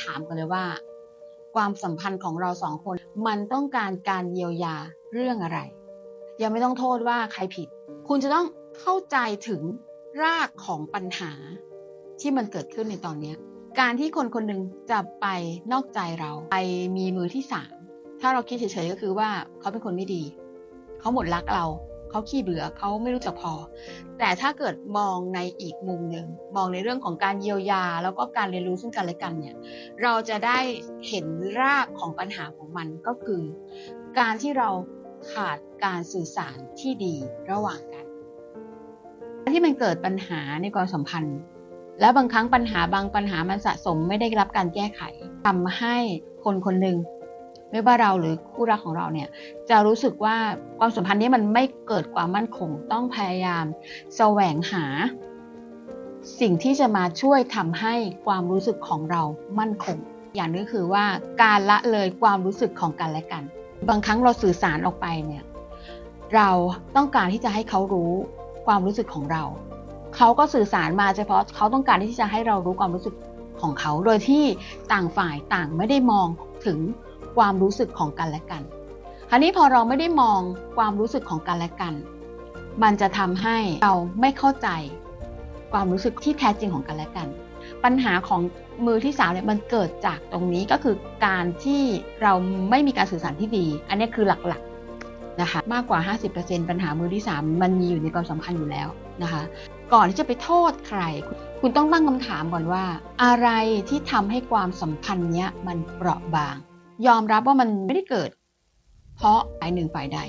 ถามกันเลยว่า ความสัมพันธ์ของเราสองคน มันต้องการการเยียวยาเรื่องอะไร ยังไม่ต้องโทษว่าใครผิด คุณจะต้องเข้าใจถึงรากของปัญหาที่มันเกิดขึ้นในตอนนี้การที่คนคนหนึ่งจะไปนอกใจเรา ไปมีมือที่สามถ้าเราคิดเฉยๆก็คือว่าเขาเป็นคนไม่ดี เขาหมดรักเรา เขาขี้เบื่อเขาไม่รู้จักพอ แต่ถ้าเกิดมองในอีกมุมหนึ่งมองในเรื่องของการเยียวยา แล้วก็การเรียนรู้ซึ่งกันและกันเนี่ยเราจะได้เห็นรากของปัญหาของมันก็คือ การที่เราขาดการสื่อสารที่ดีระหว่างกัน ที่มันเกิดปัญหาในความสัมพันธ์ แล้วบางครั้งปัญหาบางปัญหามันสะสมไม่ได้รับการแก้ไขทำให้คนคนหนึ่ง ไม่ว่าเราหรือคู่รักของเราเนี่ยจะรู้สึกว่าความสัมพันธ์นี้มันไม่เกิดความมั่นคงต้องพยายามแสวงหา สิ่งที่จะมาช่วยทำให้ความรู้สึกของเรามั่นคง อย่างนี้คือว่าการละเลยความรู้สึกของกันและกัน บางครั้งเราสื่อสารออกไปเนี่ยเราต้องการที่จะให้เขารู้ความรู้สึกของเรา เขาก็สื่อสารมาเฉพาะเขาต้องการที่จะให้เรารู้ความรู้สึกของเขา โดยที่ต่างฝ่ายต่างไม่ได้มองถึง ความรู้สึกของกันและกันคราวนี้พอเราไม่ได้มองความรู้สึกของกันและกัน มันจะทำให้เราไม่เข้าใจ ความรู้สึกที่แท้จริงของกันและกัน ปัญหาของมือที่สามเนี่ยมันเกิดจากตรงนี้ก็คือการที่เราไม่มีการสื่อสารที่ดี อันนี้คือหลักๆนะคะมากกว่า 50%ปัญหามือที่ 3 มันมีอยู่ในความสัมพันธ์อยู่แล้วนะคะ ก่อนที่จะไปโทษใคร คุณต้องตั้งคำถามก่อนว่า อะไรที่ทำให้ความสัมพันธ์เนี้ยมันเปราะบาง ยอมรับว่ามันไม่ได้เกิด เพราะฝ่ายหนึ่งฝ่ายใด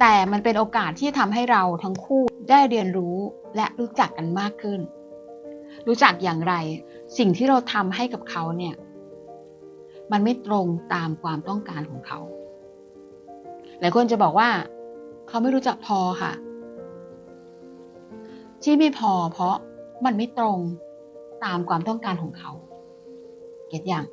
แต่มันเป็นโอกาสที่ทำให้เราทั้งคู่ได้เรียนรู้และรู้จักกันมากขึ้น รู้จักอย่างไร สิ่งที่เราทำให้กับเขาเนี่ย มันไม่ตรงตามความต้องการของเขาหลายคนจะบอกว่า เขาไม่รู้จักพอค่ะ ที่ไม่พอเพราะมันไม่ตรงตามความต้องการของเขา เก็ตอย่าง